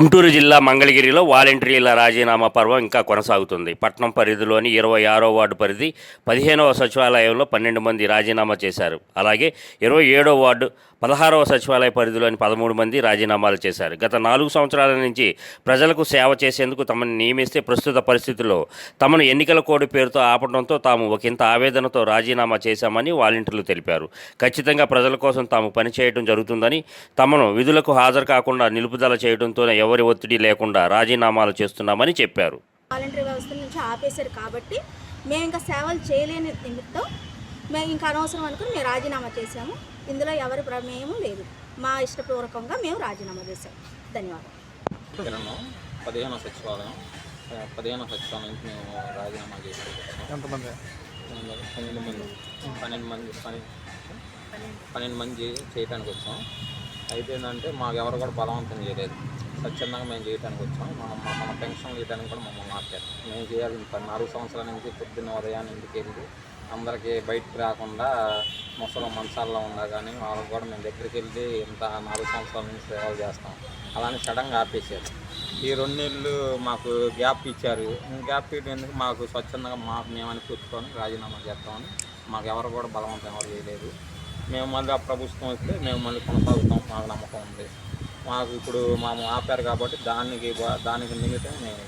గుంటూరు జిల్లా మంగళగిరిలో వాలంటీర్ల రాజీనామా పర్వం ఇంకా కొనసాగుతుంది. పట్నం పరిధిలోని ఇరవై ఆరో వార్డు పరిధి పదిహేనవ సచివాలయంలో పన్నెండు మంది రాజీనామా చేశారు. అలాగే ఇరవై ఏడో వార్డు పదహారవ సచివాలయ పరిధిలోని పదమూడు మంది రాజీనామాలు చేశారు. గత నాలుగు సంవత్సరాల నుంచి ప్రజలకు సేవ చేసేందుకు తమను నియమిస్తే ప్రస్తుత పరిస్థితుల్లో తమను ఎన్నికల కోడ్ పేరుతో ఆపడంతో తాము ఒకంత ఆవేదనతో రాజీనామా చేశామని వాలంటీర్లు తెలిపారు. ఖచ్చితంగా ప్రజల కోసం తాము పనిచేయడం జరుగుతుందని తమను విధులకు హాజరు కాకుండా నిలుపుదల చేయడంతోనే ఎవరి ఒత్తిడి లేకుండా రాజీనామాలు చేస్తున్నామని చెప్పారు. వాలంటరీ వ్యవస్థ నుంచి ఆపేశారు కాబట్టి మేము ఇంకా సేవలు చేయలేని నిమిత్తం మేము ఇంకా అనవసరం అనుకుని మేము రాజీనామా చేశాము. ఇందులో ఎవరి ప్రమేయం లేదు. మా ఇష్టపూర్వకంగా మేము రాజీనామా చేశాము ధన్యవాదాలు. పదిహేను సచివాలయం పదిహేను సచివాలయం నుంచి మేము రాజీనామా ఎంతమంది? పన్నెండు మంది. పన్నెండు మంది పని పన్నెండు మంది చేయడానికి వచ్చాం. అయితే ఏంటంటే మాకు ఎవరు కూడా బలవంతం చేయలేదు. స్వచ్ఛందంగా మేము చేయడానికి వచ్చాం. మా మన పెన్షన్ చేయడానికి కూడా మమ్మల్ని మార్చారు. మేము చేయాలి. నాలుగు సంవత్సరాల నుంచి పొద్దున్న ఉదయాన్ని ఇంటికి వెళ్ళి అందరికీ బయటకు రాకుండా ముసలి మంచాల్లో ఉన్నా కానీ వాళ్ళకి కూడా మేము దగ్గరికి వెళ్ళి ఇంత నాలుగు సంవత్సరాల నుంచి సేవలు చేస్తాం. అలానే సడన్గా ఆపేసారు ఈ రెండు నెలలు మాకు గ్యాప్ ఇచ్చారు. గ్యాప్ ఇచ్చేందుకు మాకు స్వచ్ఛందంగా మాకు మేమని కూర్చొని రాజీనామా చేస్తామని మాకు ఎవరు కూడా బలవంతం ఎవరు చేయలేదు. మేము మళ్ళీ ఆ ప్రభుత్వం వస్తే మేము మళ్ళీ కొనసాగుతాం మాకు నమ్మకం ఉంది. మాకు ఇప్పుడు మాము ఆపారు కాబట్టి దానికి దానికి నిమిత్తం మేము